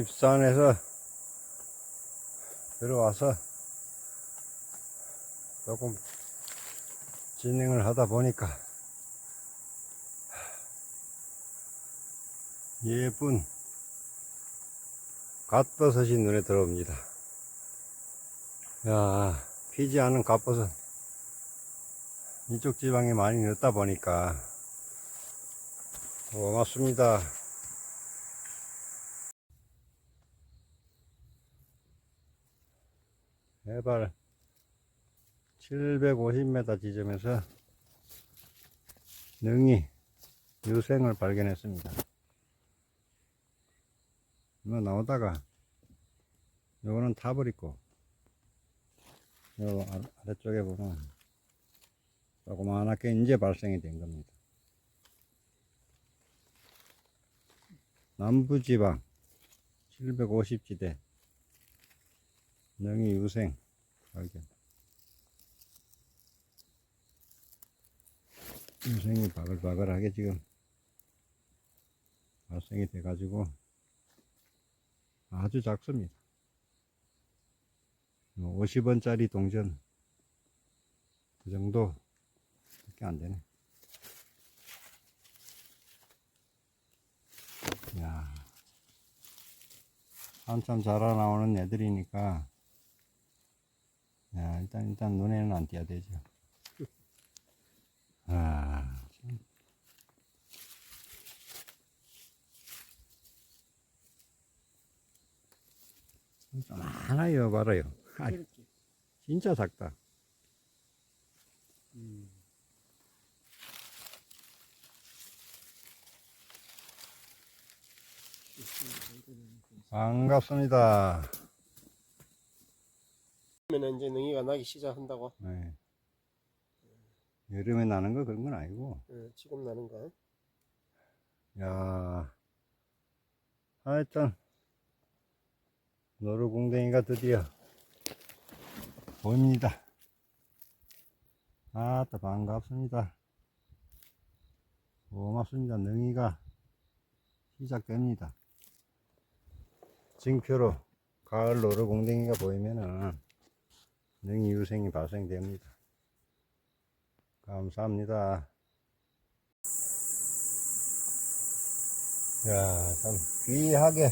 입산해서 들어와서 조금 진행을 하다 보니까 예쁜 갓버섯이 눈에 들어옵니다. 야, 피지 않은 갓버섯. 이쪽 지방에 많이 넣다 보니까 고맙습니다. 해발 750m 지점에서 능이 유생을 발견했습니다. 뭐 나오다가 요거는 타버리고 요 아- 아래쪽에 보면 조그만하게 이제 발생이 된 겁니다. 남부지방 750지대 능이 유생 발견. 유생이 바글바글하게 지금 발생이 돼 가지고 아주 작습니다. 50원짜리 동전 그 정도 밖에 안 되네. 야 한참 자라 나오는 애들이니까 야, 일단, 일단 눈에는 안 띄야 되죠. 아, 참. 좀 하나요, 봐라요. 아. 진짜 작다. 반갑습니다. 그러면 이제 능이가 나기 시작한다고. 네. 여름에 나는 거 그런 건 아니고. 예, 지금 나는 거. 야, 하여튼, 노루궁뎅이가 드디어 보입니다. 아따, 반갑습니다. 고맙습니다. 능이가 시작됩니다. 징표로 가을 노루궁뎅이가 보이면은 능이 유생이 발생됩니다. 감사합니다. 야, 참 귀하게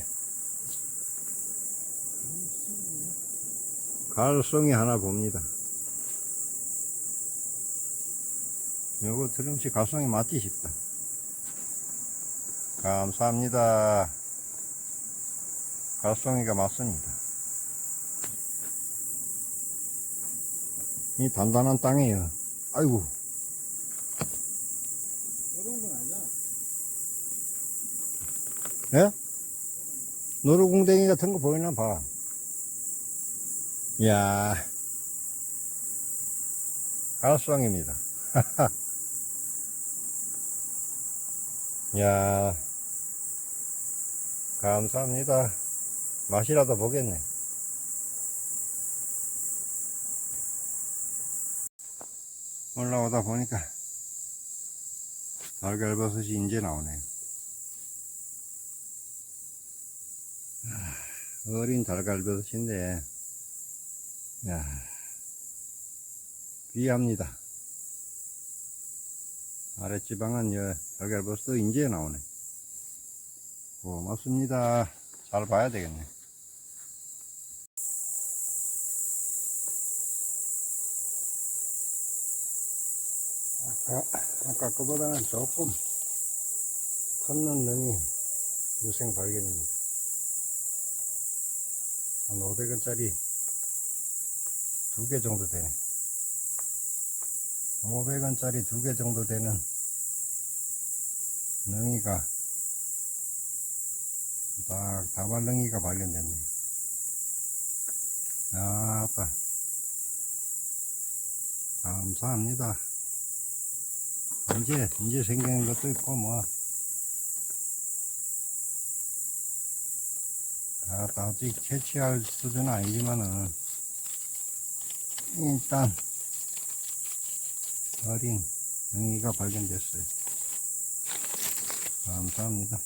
가을송이 하나 봅니다. 요거 들음시 가을송이 맞지 싶다. 감사합니다. 가을송이가 맞습니다. 이 단단한 땅이에요. 아이고. 어려운 건 아니야. 예? 노루궁뎅이 같은 거 보이나 봐. 이야. 가락수왕입니다. 이야. 감사합니다. 맛이라도 보겠네. 올라오다 보니까 달걀버섯이 이제 나오네요. 어린 달걀버섯인데, 야 귀합니다. 아랫지방은 여 달걀버섯도 이제 나오네. 고맙습니다. 잘 봐야 되겠네. 아까, 아까 거보다는 조금 컸는 능이 유생 발견입니다. 한 500원짜리 두 개 정도 되네. 500원짜리 두 개 정도 되는 능이가 딱 다발능이가 발견됐네. 아따 감사합니다. 이제 이제 생기는 것도 있고 뭐. 다, 다 어떻게 캐치할 수준은 아니지만은 일단 어린 영희가 발견됐어요. 감사합니다.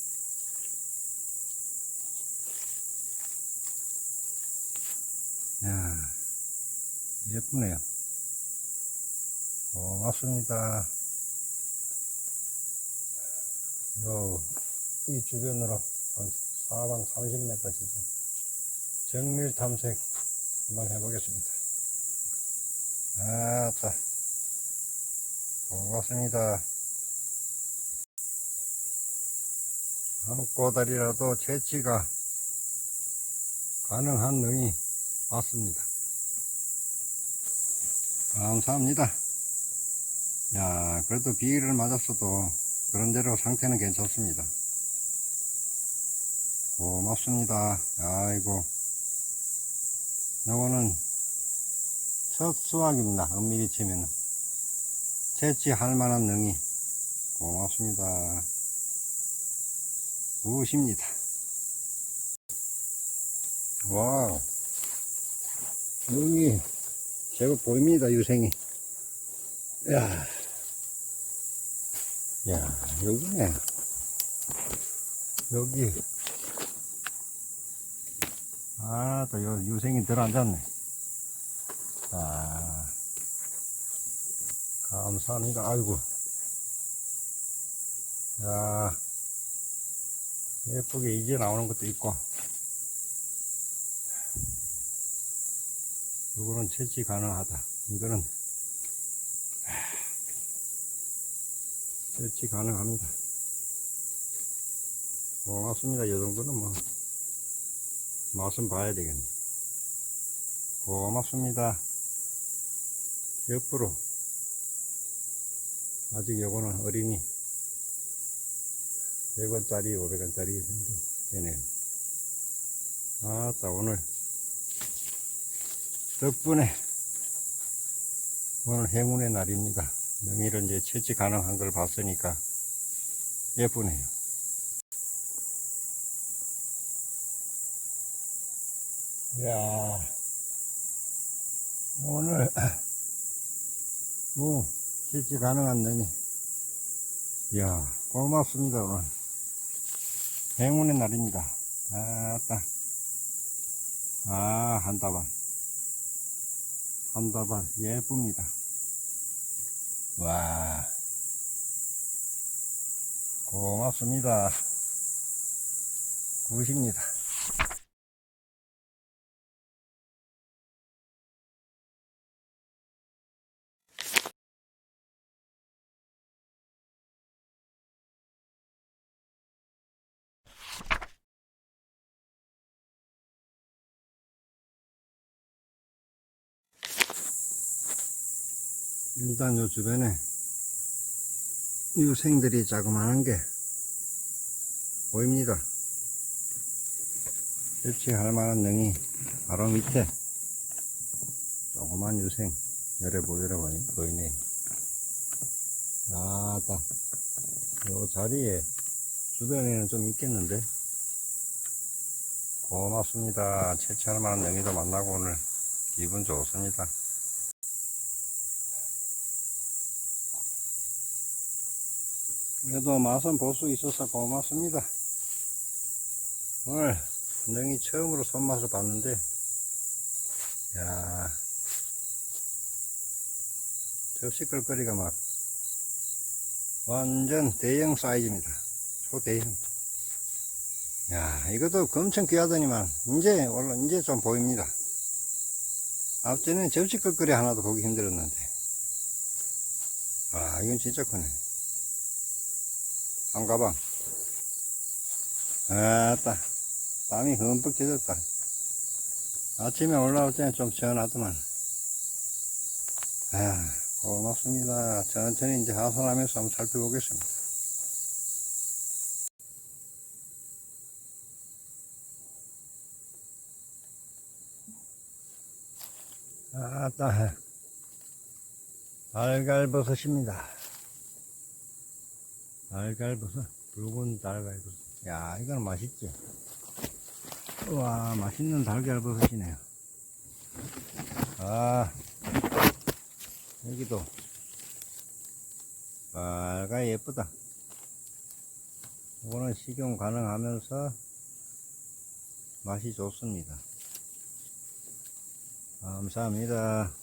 야 예쁘네요. 고맙습니다. 요, 이 주변으로 한 사방 30m 지점 정밀 탐색 한번 해보겠습니다. 아따, 고맙습니다. 한 꼬다리라도 채취가 가능한 능이 왔습니다. 감사합니다. 야, 그래도 비를 맞았어도 그런대로 상태는 괜찮습니다. 고맙습니다. 아이고. 요거는 첫 수확입니다. 엄밀히 치면. 채취할 만한 능이. 고맙습니다. 우십니다. 와우. 능이 제법 보입니다, 유생이. 야. 야, 여기네. 여기. 아, 또 요 유생이 들어앉았네. 아. 감사합니다. 아이고. 야. 예쁘게 이제 나오는 것도 있고. 이거는 채취 가능하다. 이거는 채취 가능합니다. 고맙습니다. 이 정도는 뭐 맛은 봐야 되겠네. 고맙습니다. 옆으로 아직 요거는 어린이 100원짜리 500원짜리 정도 되네요. 아따 오늘 덕분에 오늘 행운의 날입니다. 능이를 이제 채취 가능한 걸 봤으니까 예쁘네요. 야 오늘 뭐 채취 가능한 능이 야 고맙습니다 오늘 행운의 날입니다. 아따 아 한 다발 한 다발 예쁩니다. 와 고맙습니다. 굿입니다. 일단 요 주변에 유생들이 자그마한 게 보입니다. 채취할 만한 능이 바로 밑에 조그만 유생 열에 보이라 보이- 보이네. 아따, 요 자리에 주변에는 좀 있겠는데. 고맙습니다. 채취할 만한 능이도 만나고 오늘 기분 좋습니다. 그래도 맛은 볼 수 있어서 고맙습니다. 오늘 능이 처음으로 손맛을 봤는데, 야 접시 끌거리가 막 완전 대형 사이즈입니다. 초대형. 야 이것도 엄청 귀하더니만 이제 원래 이제 좀 보입니다. 앞전에는 접시 끌거리 하나도 보기 힘들었는데, 아 이건 진짜 크네. 한 가방. 아따, 땀이 흠뻑 젖었다. 아침에 올라올 때는 좀 시원하더만. 아, 고맙습니다. 천천히 이제 하산하면서 한번 살펴보겠습니다. 아따, 알갈버섯입니다. 달걀버섯, 붉은 달걀버섯. 야, 이거는 맛있지? 우와, 맛있는 달걀버섯이네요. 아, 여기도 빨가 예쁘다. 이거는 식용 가능하면서 맛이 좋습니다. 감사합니다.